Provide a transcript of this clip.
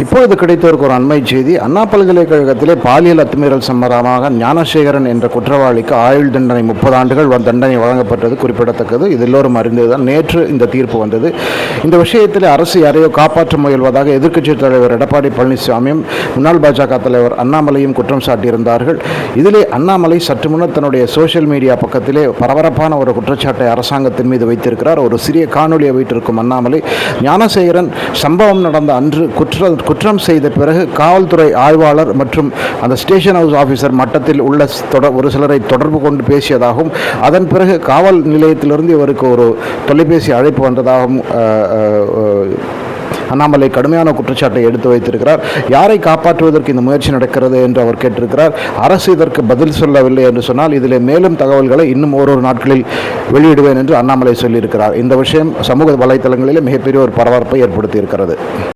இப்பொழுது கிடைத்தவருக்கு ஒரு அண்மை செய்தி. அண்ணா பல்கலைக்கழகத்திலே பாலியல் அத்துமீறல் சம்பந்தமாக ஞானசேகரன் என்ற குற்றவாளிக்கு ஆயுள் தண்டனை முப்பது ஆண்டுகள் தண்டனை வழங்கப்பட்டது குறிப்பிடத்தக்கது. இது எல்லோரும் அறிந்ததுதான். நேற்று இந்த தீர்ப்பு வந்தது. இந்த விஷயத்தில் அரசு யாரையோ காப்பாற்ற முயல்வதாக எதிர்க்கட்சித் தலைவர் எடப்பாடி பழனிசாமியும் முன்னாள் பாஜக தலைவர் அண்ணாமலையும் குற்றம் சாட்டியிருந்தார்கள். இதிலே அண்ணாமலை சற்று முன்னர் தன்னுடைய சோஷியல் மீடியா பக்கத்திலே பரபரப்பான ஒரு குற்றச்சாட்டை அரசாங்கத்தின் மீது வைத்திருக்கிறார். ஒரு சிறிய காணொலியை வைத்திருக்கும் அண்ணாமலை ஞானசேகரன் சம்பவம் நடந்த அன்று குற்ற குற்றம் செய்த பிறகு காவல்துறை ஆய்வாளர் மற்றும் அந்த ஸ்டேஷன் ஹவுஸ் ஆஃபீஸர் மட்டத்தில் உள்ள தொடர் தொட ஒரு சிலரை தொடர்பு கொண்டு பேசியதாகவும் அதன் பிறகு காவல் நிலையத்திலிருந்து இவருக்கு ஒரு தொலைபேசி அழைப்பு வந்ததாகவும் அண்ணாமலை கடுமையான குற்றச்சாட்டை எடுத்து வைத்திருக்கிறார். யாரை காப்பாற்றுவதற்கு இந்த முயற்சி நடக்கிறது என்று அவர் கேட்டிருக்கிறார். அரசு இதற்கு பதில் சொல்லவில்லை என்று சொன்னால் இதில் மேலும் தகவல்களை இன்னும் ஓரொரு நாட்களில் வெளியிடுவேன் என்று அண்ணாமலை சொல்லியிருக்கிறார். இந்த விஷயம் சமூக வலைத்தளங்களிலே மிகப்பெரிய ஒரு பரபரப்பை ஏற்படுத்தியிருக்கிறது.